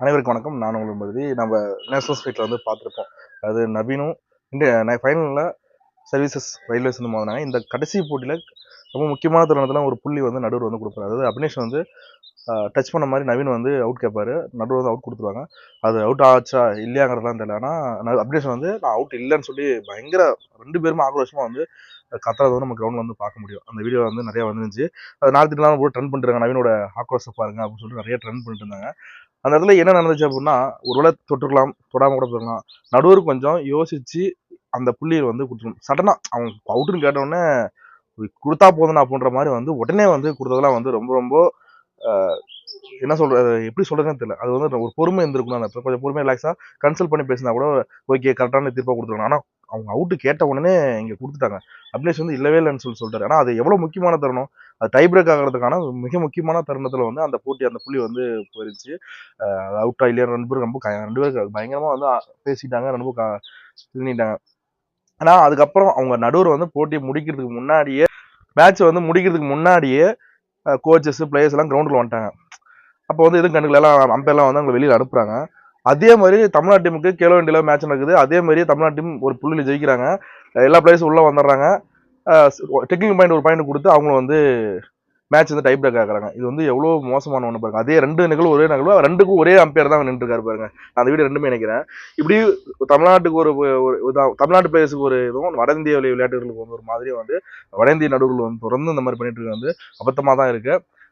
அனைவருக்கும் வணக்கம். நான் உங்கள் பகுதி நம்ம நேஷனல் ஸ்ட்ரீட்டில் வந்து பார்த்துருப்போம். அது நவீனும் இந்த ஃபைனலில் சர்வீசஸ் ரயில்வேஸ் வந்து மோதினாங்க. இந்த கடைசி போட்டியில் ரொம்ப முக்கியமான தருணத்தில் ஒரு புள்ளி வந்து நடுவர் வந்து கொடுப்பாரு. அதாவது அபினேஷ் வந்து டச் பண்ண மாதிரி நவீன் வந்து அவுட் கேட்பாரு நடுவர் வந்து அவுட் கொடுத்துருவாங்க. அது அவுட் ஆச்சா இல்லையாங்கிறதுலாம் தெரியல. ஆனால் அபினேஷ் வந்து நான் அவுட் இல்லைன்னு சொல்லி பயங்கர ரெண்டு பேருமே ஆக்ரோஷமாக வந்து கத்துறது வந்து நம்ம கிரவுண்டில் வந்து பார்க்க முடியும். அந்த வீடியோ வந்து நிறைய வந்துருந்துச்சு. அது நாலு திட்டம் கூட ட்ரெண்ட் பண்ணிருக்காங்க நவீனோட ஆக்ரோஷம் பாருங்க அப்படின்னு சொல்லிட்டு நிறைய ட்ரெண்ட் பண்ணிட்டு இருந்தாங்க. அந்த இடத்துல என்ன நடந்துச்சு அப்படின்னா ஒருவேளை தொட்டுக்கலாம் தொடாமல் கூட போயிடலாம் நடுவர் கொஞ்சம் யோசிச்சு அந்த புள்ளியை வந்து கொடுத்துரும் சடனாக அவங்க அவுட்டுன்னு கேட்டவுடனே கொடுத்தா போதும் அப்படின்ற மாதிரி வந்து உடனே வந்து கொடுத்ததெல்லாம் வந்து ரொம்ப ரொம்ப என்ன சொல்றது எப்படி சொல்றதுன்னு தெரியல. அது வந்து ஒரு பொறுமை இருந்திருக்கணும் அந்த கொஞ்சம் பொறுமை ரிலாக்ஸா கன்சல்ட் பண்ணி பேசினா கூட ஓகே கரெக்டான தீர்ப்பாக கொடுத்துருக்காங்க ஆனால் அவங்க அவுட்டு கேட்ட உடனே இங்க கொடுத்துட்டாங்க. அப்ளேஸ் வந்து இல்லவே இல்லைன்னு சொல்லி சொல்லிட்டாரு. ஆனால் அது எவ்வளவு முக்கியமான தருணம்? அது டை பிரேக் ஆகிறதுக்கான மிக முக்கியமான தருணத்துல வந்து அந்த போட்டி அந்த புள்ளி வந்து போயிருச்சு. அவுட்டா இல்லையா ரெண்டு பேரும் ரொம்ப ரெண்டு பேரும் பயங்கரமா வந்து பேசிட்டாங்க. ரொம்ப பண்ணிட்டாங்க ஆனால் அதுக்கப்புறம் அவங்க நடுவர் வந்து போட்டியை முடிக்கிறதுக்கு முன்னாடியே மேட்ச் வந்து முடிக்கிறதுக்கு முன்னாடியே கோச்சஸ் பிளேயர்ஸ் எல்லாம் கிரவுண்டில் வந்துட்டாங்க. அப்போ வந்து எதுவும் கண்டுக்கல. எல்லாம் அம்பையர்லாம் வந்து அவங்க வெளியில் அனுப்புறாங்க. அதே மாதிரி தமிழ்நாடு டீமுக்கு கேலோ இண்டியாவில் மேட்ச் நடக்குது. அதே மாதிரி தமிழ்நாடு டீம் ஒரு புள்ளியில் ஜெயிக்கிறாங்க. எல்லா பிளேயர்ஸும் உள்ளே வந்துடுறாங்க. டெக்னிக்கல் பாயிண்ட் ஒரு பாயிண்ட் கொடுத்து அவங்களும் வந்து மேட்ச் வந்து டை பிரேக் இது வந்து எவ்வளோ மோசமான ஒன்று பாருங்க. அதே ரெண்டு நிகழ்வு ஒரே நிகழ்வு ரெண்டுக்கும் ஒரே அம்பையர் தான் நின்றுருக்காரு பாருங்க. நான் அந்த வீடியோ ரெண்டுமே நினைக்கிறேன். இப்படி தமிழ்நாட்டுக்கு ஒரு தமிழ்நாட்டு பிளேயர்ஸுக்கு ஒரு இதுவும் வட இந்திய விளையாட்டுகளுக்கு வந்து ஒரு மாதிரி வந்து வட இந்திய நடுவர்கள் வந்து தொடர்ந்து இந்த மாதிரி பண்ணிட்டு இருக்க வந்து அபத்தமாக தான் இருக்குது